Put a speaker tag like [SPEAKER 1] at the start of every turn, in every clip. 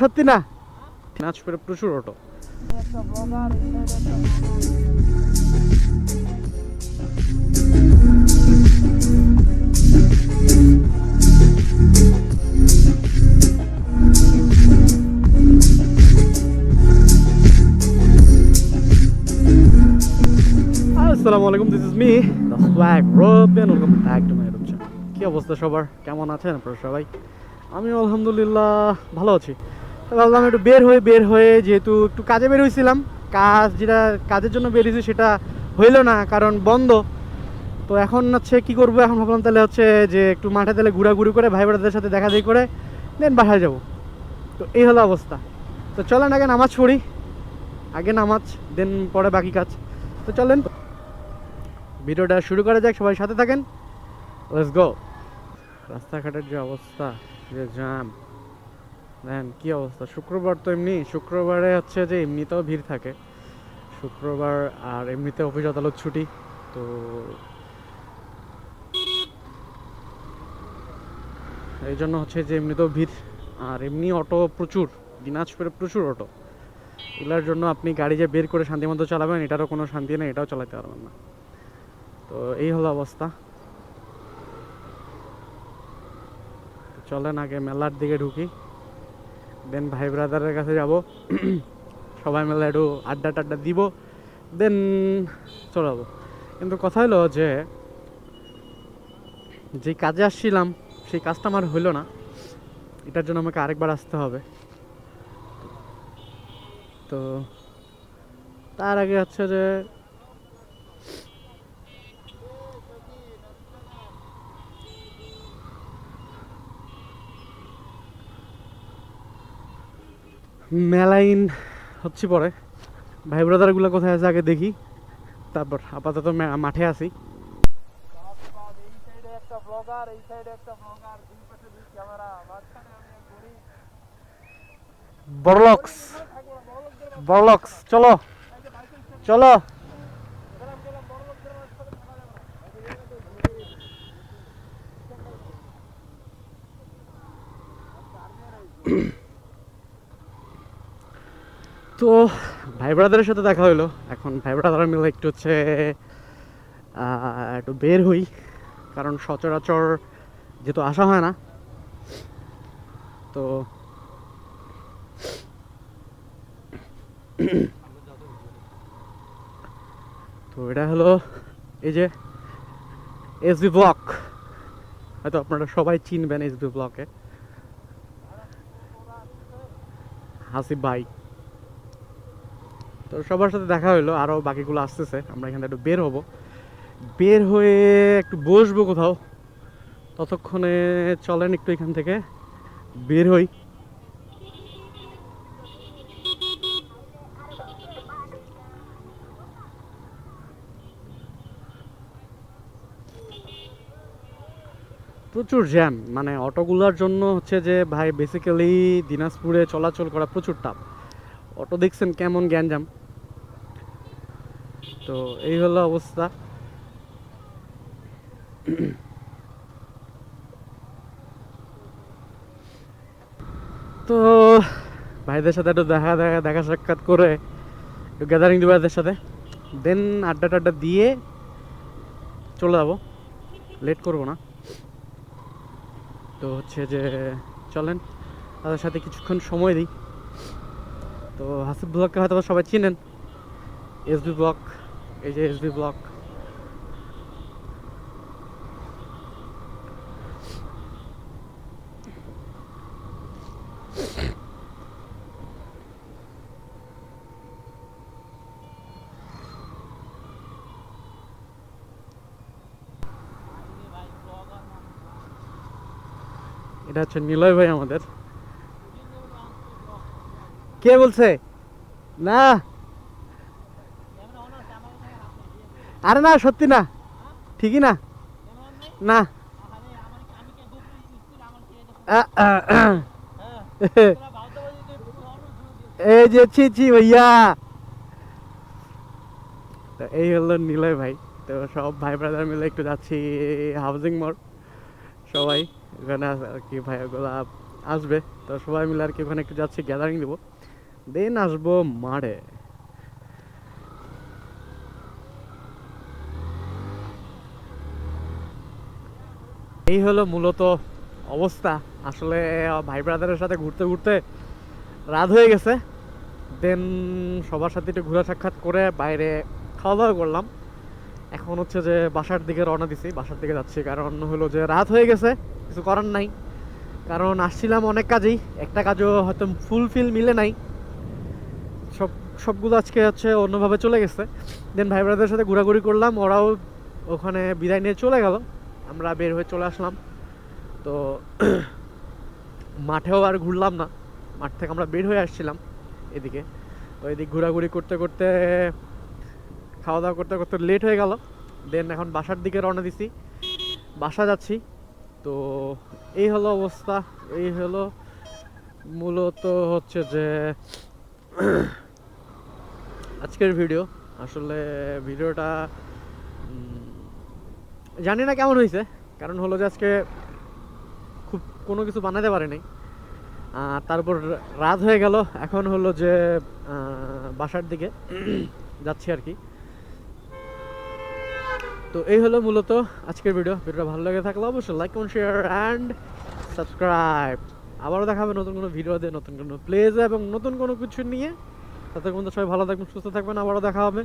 [SPEAKER 1] সত্যি না? দিনাজপুরে প্রচুর অটো আসসালামু আলাইকুম কি অবস্থা সবার? কেমন আছেন আপনারা সবাই? আমি আলহামদুলিল্লাহ, ভালো আছি। ভাবলাম একটু বের হয়ে বের হয়ে যেহেতু একটু কাজে বের হয়েছিলাম কাজ যেটা কাজের জন্য বেরিয়েছি সেটা হইল না, কারণ বন্ধ। তো এখন হচ্ছে কি করব, এখন ভাবলাম তাহলে হচ্ছে যে একটু মাঠে তাহলে ঘোরাঘুরি করে ভাই বোনদের সাথে দেখা দেখি করে দেন বাসায় যাব। তো এই হলো অবস্থা। তো চলেন আগে নামাজ পড়ি, আগে নামাজ দেন পরে বাকি কাজ। তো চলেন। ভিডিওটা শুরু করা যাক, সবাই সাথে থাকেন। লেটস গো রাস্তাঘাটের যে অবস্থা, যে জ্যাম। দেন কি অবস্থা? শুক্রবার তো এমনি, শুক্রবারে হচ্ছে যে এমনিতেও ভিড় থাকে। শুক্রবার আর এমনিতে অফিস আদালত ছুটি, তো এই জন্য হচ্ছে যে এমনিতেও ভিড়। আর এমনি অটো প্রচুর, দিনাজপুরে প্রচুর অটো। এগুলোর জন্য আপনি গাড়ি যে বের করে শান্তি মতো চালাবেন, এটারও কোনো শান্তি নেই, এটাও চালাতে পারবেন না। তো এই হলো অবস্থা। চলেন আগে মেলার দিকে ঢুকি। দেন ভাই ব্রাদারের কাছে যাব। সবাই মিলে একটু আড্ডা টাড্ডা দিব। দেন চলে যাব। কিন্তু কথা হলো যে যে কাজে আসছিলাম, সেই কাজটা আমার হইল না। এটার জন্য আমাকে আরেকবার আসতে হবে। তো, তার আগে হচ্ছে যে মেলাইন হচ্ছে পরে। ভাই ব্রাদারগুলো কোথায় আছে আগে দেখি। তারপর আপাতত মাঠে আছি।
[SPEAKER 2] এই সাইডে একটা ব্লগার এই সাইডে একটা ব্লগার দুই পাশে দুই ক্যামেরা মাঝখানে আমি এক ঘড়ি
[SPEAKER 1] বড়লক্স বড়লক্স চলো চলো তো ভাই ব্রাদারের সাথে দেখা হলো এখন ভাই ব্রাদার মিলে একটু হচ্ছে একটু বের হই। কারণ সচরাচর যেহেতু আসা হয় না, তো তো এটা হলো এই যে এসবি ব্লক হয়তো আপনারা সবাই চিনবেন এসবি ব্লকে হাসিব ভাই। তো সবার সাথে দেখা হলো আরও বাকিগুলো আসতেছে, আমরা এখান একটু বের হব। বের হয়ে একটু বসবো কোথাও। ততক্ষণে চলেন একটু এখান থেকে, বের হই। প্রচুর জ্যাম মানে অটোগুলোর জন্য হচ্ছে যে ভাই বেসিক্যালি দিনাজপুরে চলাচল করা প্রচুর টাফ অটো দেখছেন কেমন গ্যাঞ্জাম? তো এই হলো অবস্থা। তো ভাইদের সাথে একটু দেখা দেখা দেখা সাক্ষাৎ করে গ্যাদারিং দিব ভাইদের সাথে। দেন আড্ডা টাড্ডা দিয়ে চলে যাব। লেট করব না। তো হচ্ছে যে, চলেন, তাদের সাথে কিছুক্ষণ সময় দিই। তো হাসিব ব্লগকে হয়তো সবাই চিনেন। এসবি ব্লক এই যে এসবি ব্লগ। এটা হচ্ছে নিলয় ভাই আমাদের। কে বলছে? না। আরে না, সত্যি না। ঠিকই না। না। এই যে, ছি ছি, ভাইয়া। তো এই হলো নিলয় ভাই। তো সব ভাই ব্রাদার মিলে একটু যাচ্ছি হাউজিং মোড় সবাই ওখানে আর কি ভাইয়াগুলা আসবে। তো সবাই মিলে আর কি ওখানে একটু যাচ্ছি গ্যাদারিং দেবো দেন আসব মাঠে এই হলো মূলত অবস্থা। আসলে ভাই ব্রাদারের সাথে ঘুরতে ঘুরতে রাত হয়ে গেছে। দেন সবার সাথে একটু ঘোরা সাক্ষাৎ করে বাইরে খাওয়া দাওয়া করলাম। এখন হচ্ছে যে বাসার দিকে রওনা দিছি, বাসার দিকে যাচ্ছি। কারণ হলো যে রাত হয়ে গেছে, কিছু করার নাই। কারণ আসছিলাম অনেক কাজেই, একটা কাজও হয়তো ফুলফিল মিলে নাই। সবগুলো আজকে হচ্ছে অন্যভাবে চলে গেছে। দেন ভাই ব্রাদারের সাথে ঘোরাঘুরি করলাম, ওরাও ওখানে বিদায় নিয়ে চলে গেল। আমরা বের হয়ে চলে আসলাম। তো মাঠেও আর ঘুরলাম না, মাঠ থেকে আমরা বের হয়ে আসছিলাম এদিকে। তো এদিক ঘোরাঘুরি করতে করতে খাওয়া দাওয়া করতে করতে লেট হয়ে গেল। দেন এখন বাসার দিকে রওনা দিছি। বাসা যাচ্ছি। তো এই হলো অবস্থা, এই হলো মূলত হচ্ছে যে আজকের ভিডিও আসলে ভিডিওটা জানি না কেমন হয়েছে কারণ হলো যে আজকে খুব কোনো কিছু বানাতে পারেনি তারপর রাত হয়ে গেল, এখন হলো যে বাসার দিকে যাচ্ছি আর কি। তো এই হলো মূলত আজকের ভিডিও ভিডিওটা ভালো লেগে থাকলে অবশ্যই like comment share and subscribe আবারও দেখাবে নতুন কোনো ভিডিও দিয়ে, নতুন কোনো প্লেজ এবং নতুন কোনো কিছু নিয়ে। তাতে কিন্তু সবাই ভালো থাকবেন, সুস্থ থাকবেন, আবারও দেখা হবে।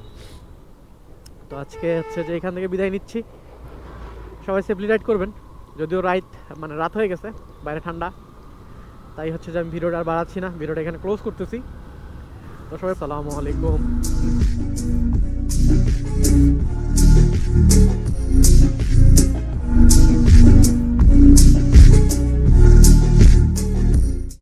[SPEAKER 1] তো আজকে হচ্ছে যে এখান থেকে বিদায় নিচ্ছি। সবাই সেফলি রাইড করবেন, যদিও রাইট মানে রাত হয়ে গেছে, বাইরে ঠান্ডা। তাই হচ্ছে যে আমি ভিডিওটা আর বাড়াচ্ছি না, ভিডিওটা এখানে ক্লোজ করতেছি। তো সবাই, সালামু আলাইকুম।